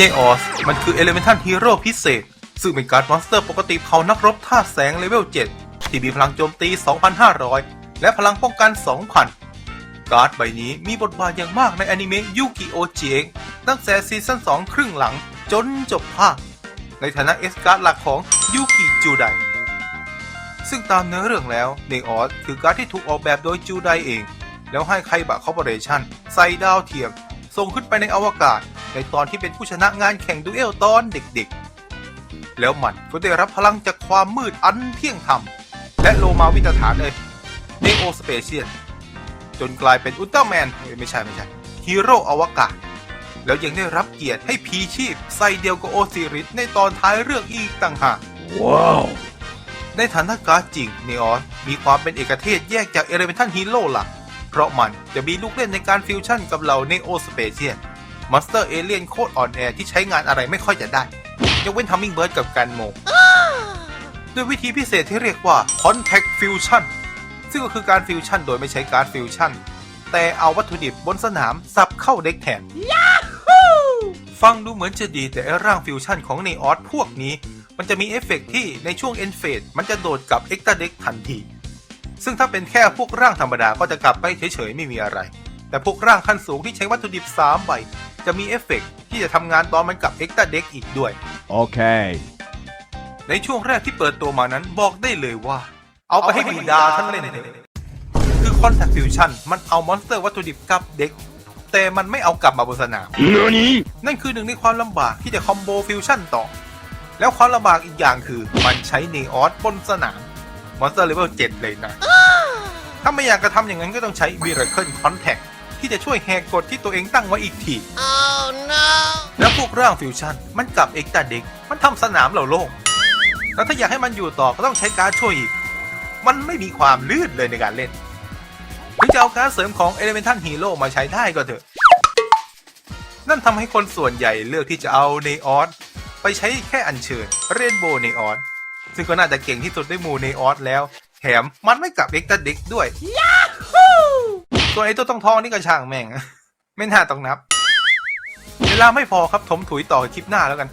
เนออสมันคือเอเลเมนทัลฮีโร่พิเศษ ซึ่งเป็นการ์ดมอนสเตอร์ปกติเผานักรบท่าแสงเลเวล 7 ที่มีพลังโจมตี 2,500 และพลังป้องกัน 2,000 การ์ดใบนี้มีบทบาทอย่างมากในอนิเมะยูกิโอเจงตั้งแต่ซีซั่น2 ครึ่งหลังจนจบภาค ในฐานะเอสการ์ดหลักของยูกิจูไดซึ่งตามเนื้อเรื่องแล้วเนออสคือการ์ดที่ถูกออกแบบโดยจูไดเอง แล้วให้ไคบะคอร์ปอเรชั่นใส่ดาวเทียม ส่งขึ้นไปในอวกาศ ในตอนที่เป็นผู้ชนะงานแข่งดูเอลตอนเด็กๆ แล้วมันก็ได้รับพลังจากความมืดอันเที่ยงธรรม และโลมาวิตฐานเอยเนโอสเปเชียลจนกลายเป็นอุลตร้าแมนเอ้ยไม่ใช่ไม่ใช่ฮีโร่อวกาศ แล้วยังได้รับเกียรติให้พีชีพใส่เดียวกับโอซิริสในตอนท้ายเรื่องอีกต่างหาก Wow. ในฐานะการ์ดจริงเนออสมีความเป็นเอกเทศแยกจากเอเลเมนทัลฮีโร่หลัก เพราะมันจะมีลูกเล่นในการฟิวชั่นกับเหล่าเนโอสเปเชียลมอนสเตอร์เอเลียนโคตรอ่อนแอที่ใช้งานอะไรไม่ค่อยจะได้ยกเว้นทัมมิงเบิร์ดกับการโมงด้วยวิธีพิเศษที่เรียกว่า Contact Fusion ซึ่งก็คือการฟิวชั่นโดยไม่ใช้การฟิวชั่นแต่เอาวัตถุดิบบนสนามสับเข้าเด็กแทนฟังดูเหมือนจะดีแต่ไอ้ร่างฟิวชั่นของเนออสพวกนี้ มันจะมีเอฟเฟกต์ที่ในช่วงเอนเฟดมันจะโดดกลับเอ็กต a าเด็กทันที ซึ่งถ้าเป็นแค่พวกร่างธรรมดาก็จะกลับไปเฉยๆไม่มีอะไร แต่พวกร่างขั้นสูงที่ใช้วัตถุดิบ3ใบจะมีเอฟเฟกต์ที่จะทำงานตอนมันกลับเอ็กต a าเด็กอีกด้วย Okay. ในช่วงแรกที่เปิดตัวมานั้นบอกได้เลยว่า เอาไปให้บิดาท่านเล่นเถอะคือคอนแทคฟิวชั่นมันเอามอนสเตอร์วัตถุดิบกลับเด็กแต่มันไม่เอากลับมาบนสนาม Nani? นั่นคือหนึ่งในความลำบากที่จะคอมโบฟิวชั่นต่อ แล้วความลำบากอีกอย่างคือมันใช้เนออสบนสนาม มอนสเตอร์เลเวล7เลยนะ ถ้าไม่อยากกระทำอย่างนั้นก็ต้องใช้ Miracle Contact ที่จะช่วยแหกกฎที่ตัวเองตั้งไว้อีกที Oh no! แล้วพวกร่างฟิวชั่นมันกลับเอ็กตาเด็ก มันทำสนามเราโล่งแล้วถ้าอยากให้มันอยู่ต่อก็ต้องใช้การดช่วยอีก มันไม่มีความลื่นเลยในการเล่น ถึงจะเอาการดเสริมของ Elemental Hero มาใช้ได้ก็เถอะ นั่นทำให้คนส่วนใหญ่เลือกที่จะเอาเนออสไปใช้แค่อัญเชิญเรนโบว์เนออส ซึ่งก็น่าจะเก่งที่สุดในหมู่เนออสแล้ว แถมมันไม่กลับเอ็กตาเด็กด้วยส่วนไอ้ตัวต้องทองนี่ก็ช่างแม่ง ไม่น่าต้องนับ เวลาไม่พอครับถมถุยต่อคลิปหน้าแล้วกัน